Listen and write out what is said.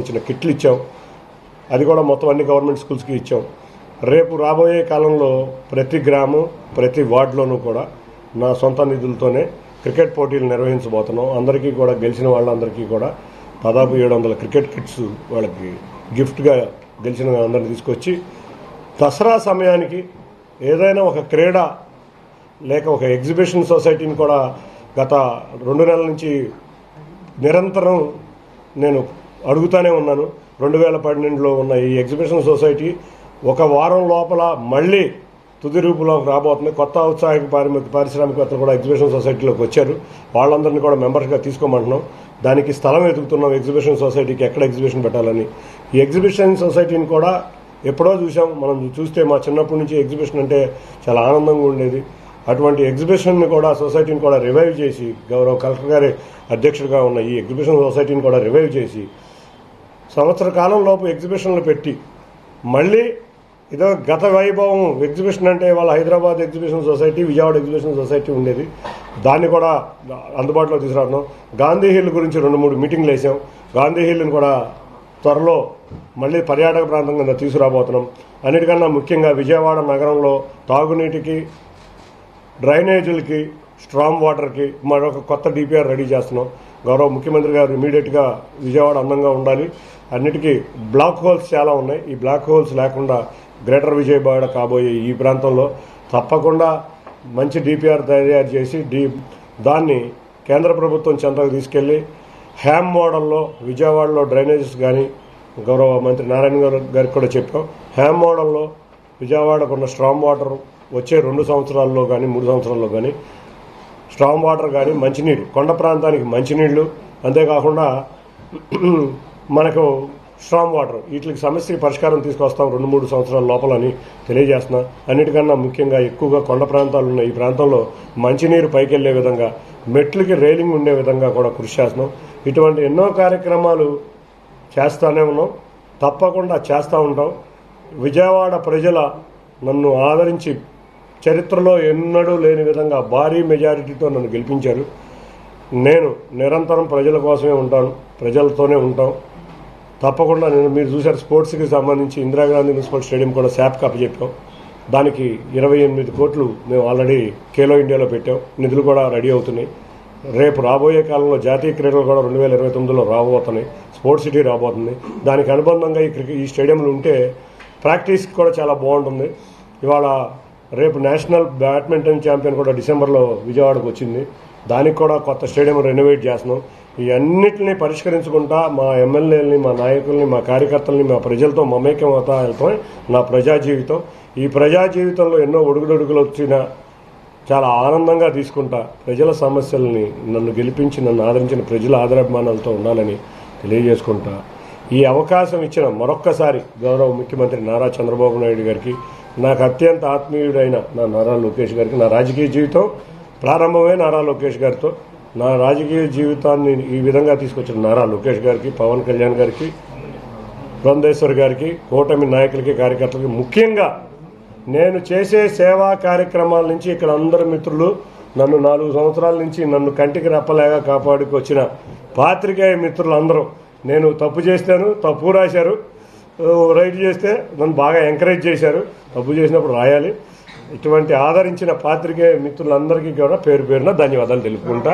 ఇచ్చిన కిట్లు ఇచ్చాం. అది కూడా మొత్తం అన్ని గవర్నమెంట్ స్కూల్స్కి ఇచ్చాం. రేపు రాబోయే కాలంలో ప్రతి గ్రామం ప్రతి వార్డులోనూ కూడా నా సొంత నిధులతోనే క్రికెట్ పోటీలు నిర్వహించబోతున్నాం. అందరికీ కూడా గెలిచిన వాళ్ళందరికీ కూడా దాదాపు ఏడు వందల క్రికెట్ కిట్స్ వాళ్ళకి గిఫ్ట్గా గెలిచిన అందరిని తీసుకొచ్చి దసరా సమయానికి ఏదైనా ఒక క్రీడ లేక ఒక ఎగ్జిబిషన్ సొసైటీని కూడా గత రెండు నెలల నుంచి నిరంతరం నేను అడుగుతానే ఉన్నాను. రెండు వేల పన్నెండులో ఉన్న ఈ ఎగ్జిబిషన్ సొసైటీ ఒక వారం లోపల మళ్ళీ తుది రూపులోకి రాబోతుంది. కొత్త ఉత్సాహిక పారి- పారిశ్రామికవేత్తలు కూడా ఎగ్జిబిషన్ సొసైటీలోకి వచ్చారు. వాళ్ళందరినీ కూడా మెంబర్స్గా తీసుకోమంటున్నాం. దానికి స్థలం వెతుకుతున్నాం ఎగ్జిబిషన్ సొసైటీకి ఎక్కడ ఎగ్జిబిషన్ పెట్టాలని. ఈ ఎగ్జిబిషన్ సొసైటీని కూడా ఎప్పుడో చూసాం మనం చూస్తే మా చిన్నప్పటి నుంచి ఎగ్జిబిషన్ అంటే చాలా ఆనందంగా ఉండేది. అటువంటి ఎగ్జిబిషన్ని కూడా సొసైటీని కూడా రివైవ్ చేసి గౌరవ కలెక్టర్ గారి అధ్యక్షుడిగా ఉన్న ఈ ఎగ్జిబిషన్ సొసైటీని కూడా రివైవ్ చేసి సంవత్సర కాలం లోపు ఎగ్జిబిషన్లు పెట్టి మళ్ళీ ఇదో గత వైభవం ఎగ్జిబిషన్ అంటే వాళ్ళ Hyderabad exhibition society Vijayawada exhibition society ఉండేది. దాన్ని కూడా అందుబాటులో తీసుకురావడం. గాంధీ హిల్ గురించి రెండు మూడు మీటింగ్లు వేసాం. గాంధీ హిల్ని కూడా త్వరలో మళ్ళీ పర్యాటక ప్రాంతం కింద తీసుకురాబోతున్నాం. అన్నిటికన్నా ముఖ్యంగా విజయవాడ నగరంలో తాగునీటికి డ్రైనేజీలకి స్ట్రాంగ్ వాటర్కి మరొక కొత్త డిపిఆర్ రెడీ చేస్తున్నాం. గౌరవ ముఖ్యమంత్రి గారు ఇమీడియట్గా విజయవాడ అందంగా ఉండాలి. అన్నిటికీ బ్లాక్ హోల్స్ చాలా ఉన్నాయి. ఈ బ్లాక్ హోల్స్ లేకుండా గ్రేటర్ విజయవాడ కాబోయే ఈ ప్రాంతంలో తప్పకుండా మంచి డిపిఆర్ తయారు చేసి డి దాన్ని కేంద్ర ప్రభుత్వం చెంతకు తీసుకెళ్ళి హ్యామ్ మోడల్లో విజయవాడలో డ్రైనేజెస్ కానీ గౌరవ మంత్రి నారాయణ గారు గారికి కూడా చెప్పాం. హ్యామ్ మోడల్లో విజయవాడకు ఉన్న స్ట్రాంగ్ వాటర్ వచ్చే రెండు సంవత్సరాల్లో కానీ మూడు సంవత్సరాల్లో కానీ స్ట్రాంగ్ వాటర్ కానీ మంచినీరు. కొండ ప్రాంతానికి మంచినీళ్ళు. అంతేకాకుండా మనకు స్ట్రాంగ్ వాటర్. వీటికి సమస్యకి పరిష్కారం తీసుకొస్తాం రెండు మూడు సంవత్సరాల లోపలని తెలియజేస్తున్నాం. అన్నిటికన్నా ముఖ్యంగా ఎక్కువగా కొండ ప్రాంతాలు ఉన్న ఈ ప్రాంతంలో మంచినీరు పైకెళ్ళే విధంగా మెట్లకి రైలింగ్ ఉండే విధంగా కూడా కృషి చేస్తున్నాం. ఇటువంటి ఎన్నో కార్యక్రమాలు చేస్తూనే ఉన్నాం. తప్పకుండా చేస్తూ ఉంటాం. విజయవాడ ప్రజల నన్ను ఆదరించి చరిత్రలో ఎన్నడూ లేని విధంగా భారీ మెజారిటీతో నన్ను గెలిపించారు. నేను నిరంతరం ప్రజల కోసమే ఉంటాను ప్రజలతోనే ఉంటాం. తప్పకుండా నేను మీరు చూశారు స్పోర్ట్స్కి సంబంధించి ఇందిరాగాంధీ మున్సిపల్ స్టేడియం కూడా శాప్కి అప్పచెప్పాం. దానికి ఇరవై ఎనిమిది కోట్లు మేము ఆల్రెడీ ఖేలో ఇండియాలో పెట్టాం. నిధులు కూడా రెడీ అవుతున్నాయి. రేపు రాబోయే కాలంలో జాతీయ క్రీడలు కూడా రెండు వేల ఇరవై తొమ్మిదిలో రాబోతున్నాయి. స్పోర్ట్స్ సిటీ రాబోతుంది. దానికి అనుబంధంగా ఈ క్రికెట్ ఈ స్టేడియంలు ఉంటే ప్రాక్టీస్ కూడా చాలా బాగుంటుంది. ఇవాళ రేపు నేషనల్ బ్యాడ్మింటన్ ఛాంపియన్ కూడా డిసెంబర్లో విజయవాడకు వచ్చింది. దానికి కూడా కొత్త స్టేడియం రెనోవేట్ చేస్తున్నాం. ఈ పరిష్కరించుకుంటా మా ఎమ్మెల్యేలని మా నాయకుల్ని మా కార్యకర్తల్ని మా ప్రజలతో మమేకం అవుతా వెళ్తాం నా ప్రజా జీవితం. ఈ ప్రజా జీవితంలో ఎన్నో ఒడుగుడొడుగులు వచ్చినా చాలా ఆనందంగా తీసుకుంటా ప్రజల సమస్యల్ని నన్ను గెలిపించి నన్ను ఆదరించిన ప్రజల ఆదరాభిమానాలతో ఉండాలని తెలియజేసుకుంటా. ఈ అవకాశం ఇచ్చిన మరొక్కసారి గౌరవ ముఖ్యమంత్రి నారా చంద్రబాబు నాయుడు గారికి నాకు అత్యంత ఆత్మీయుడైన నా నారా లోకేష్ గారికి నా రాజకీయ జీవితం ప్రారంభమే నారా లోకేష్ గారితో. నా రాజకీయ జీవితాన్ని ఈ విధంగా తీసుకొచ్చిన నారా లోకేష్ గారికి పవన్ కళ్యాణ్ గారికి బృందేశ్వర్ గారికి కూటమి నాయకులకి కార్యకర్తలకి ముఖ్యంగా నేను చేసే సేవా కార్యక్రమాల నుంచి ఇక్కడ అందరు మిత్రులు నన్ను నాలుగు సంవత్సరాల నుంచి నన్ను కంటికి రెప్పలేగా కాపాడుకు వచ్చిన పాత్రికేయ మిత్రులందరూ. నేను తప్పు చేస్తాను తప్పు రాశారు. రైట్ చేస్తే నన్ను బాగా ఎంకరేజ్ చేశారు. తప్పు చేసినప్పుడు రాయాలి. ఇటువంటి ఆదరించిన పాత్రికేయ మిత్రులందరికీ కూడా పేరు పేరున ధన్యవాదాలు తెలుపుకుంటా.